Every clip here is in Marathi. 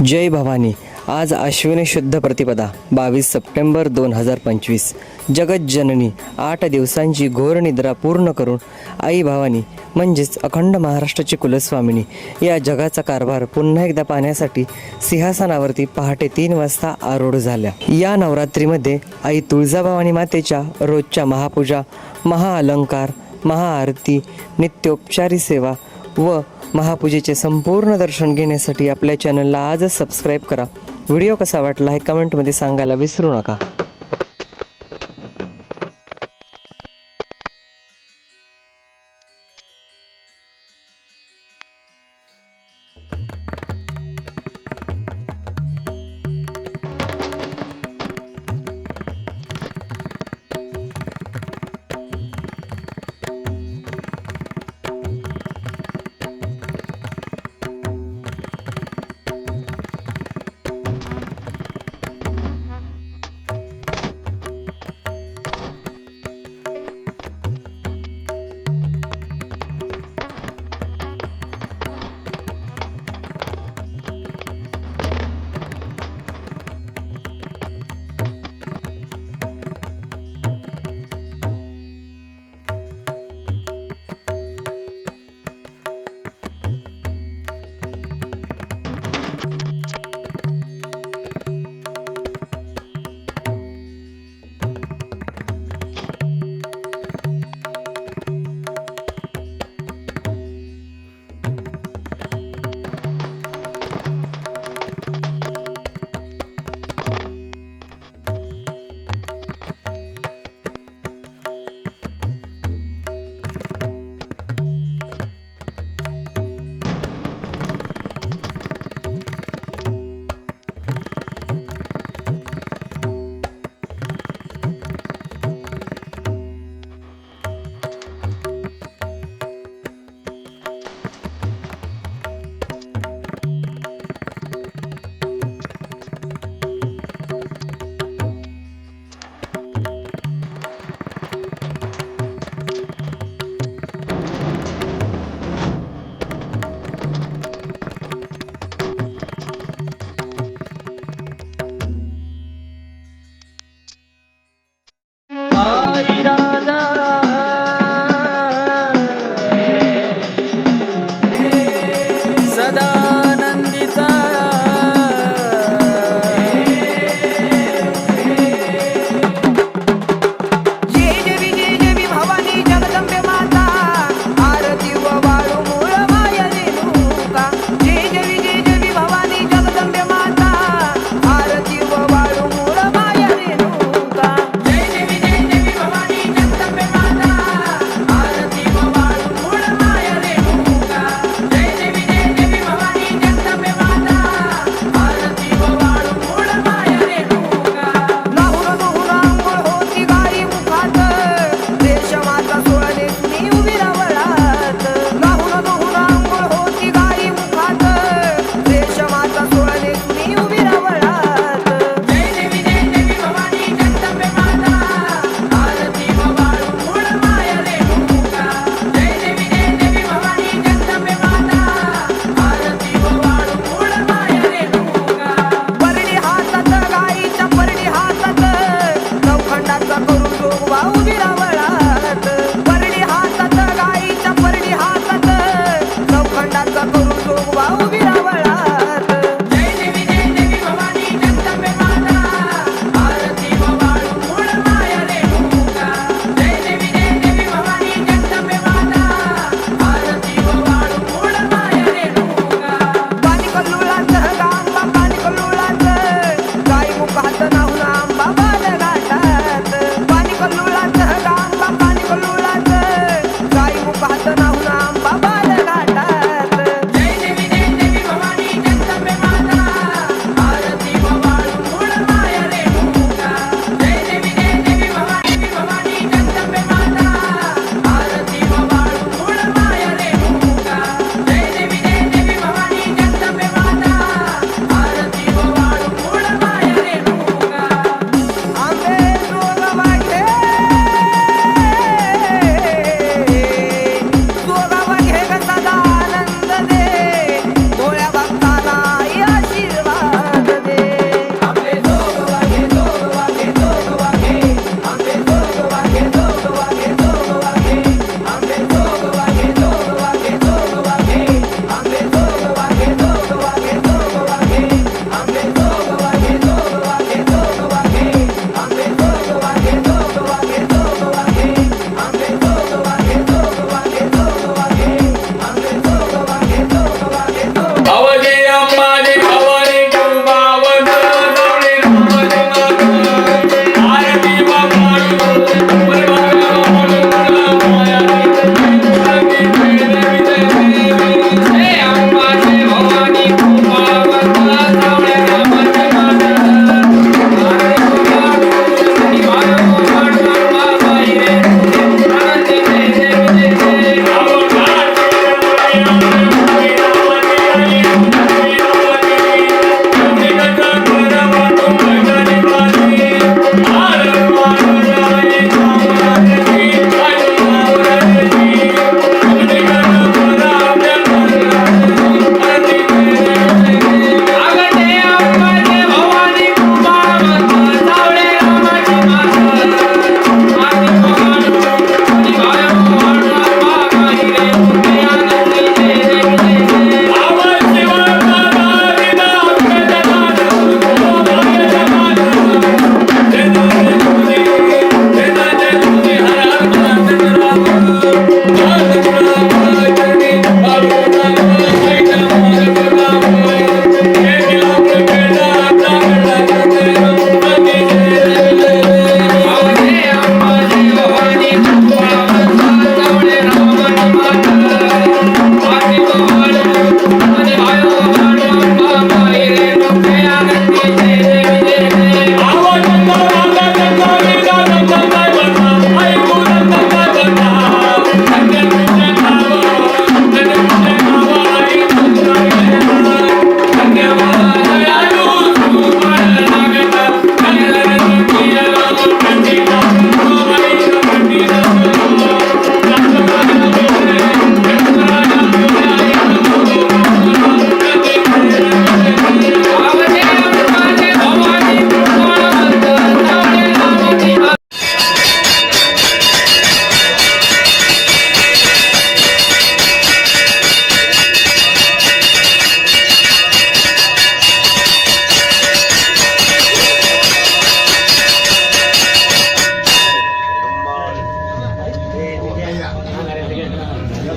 जय भवानी. आज अश्विनी शुद्ध प्रतिपदा बावीस सप्टेंबर दोन हजार पंचवीस. जगज्जननी आठ दिवसांची घोर निद्रा पूर्ण करून आई भवानी म्हणजेच अखंड महाराष्ट्राची कुलस्वामिनी या जगाचा कारभार पुन्हा एकदा पाहण्यासाठी सिंहासनावरती पहाटे तीन वाजता आरूढ झाल्या. या नवरात्रीमध्ये आई तुळजाभवानी मातेच्या रोजच्या महापूजा महाअलंकार महाआरती नित्योपचारी सेवा व महापूजेचे संपूर्ण दर्शन घेण्यासाठी आपल्या चॅनलला आजच सबस्क्राईब करा. व्हिडिओ कसा वाटला हे कमेंटमध्ये सांगायला विसरू नका.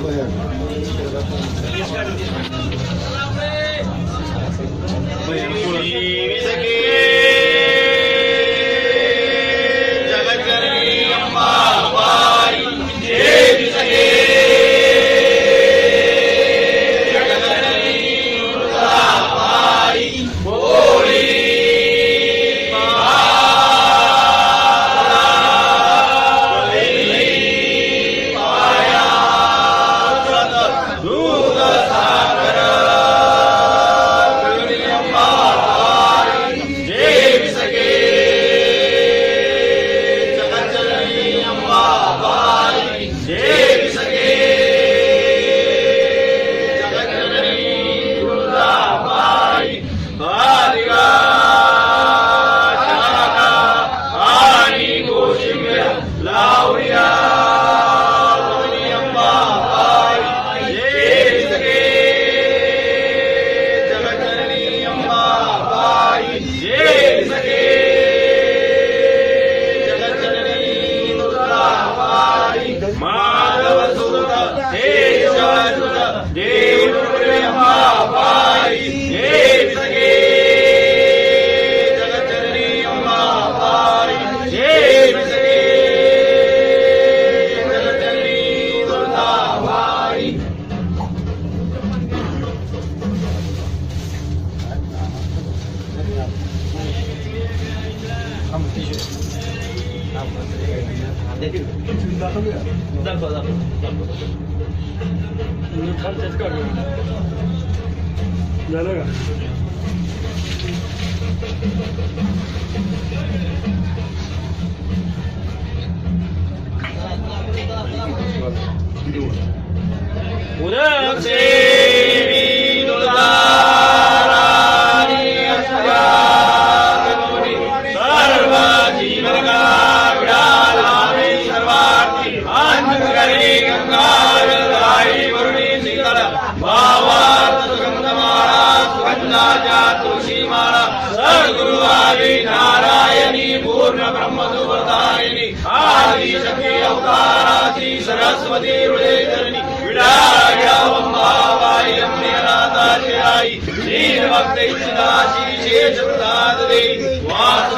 Voy a जातो जातो मी खालच्याच काढलो झालं का उद्या గురువారి నారాయణి పూర్ణ బ్రహ్మ సువృతాయిని ఆది శక్తి అవతారాసి సరస్వతి హృదయధరణి శ్రీరాతాశిరాయి శ్రీభక్తి శేష ప్రసాద దేవి వాసు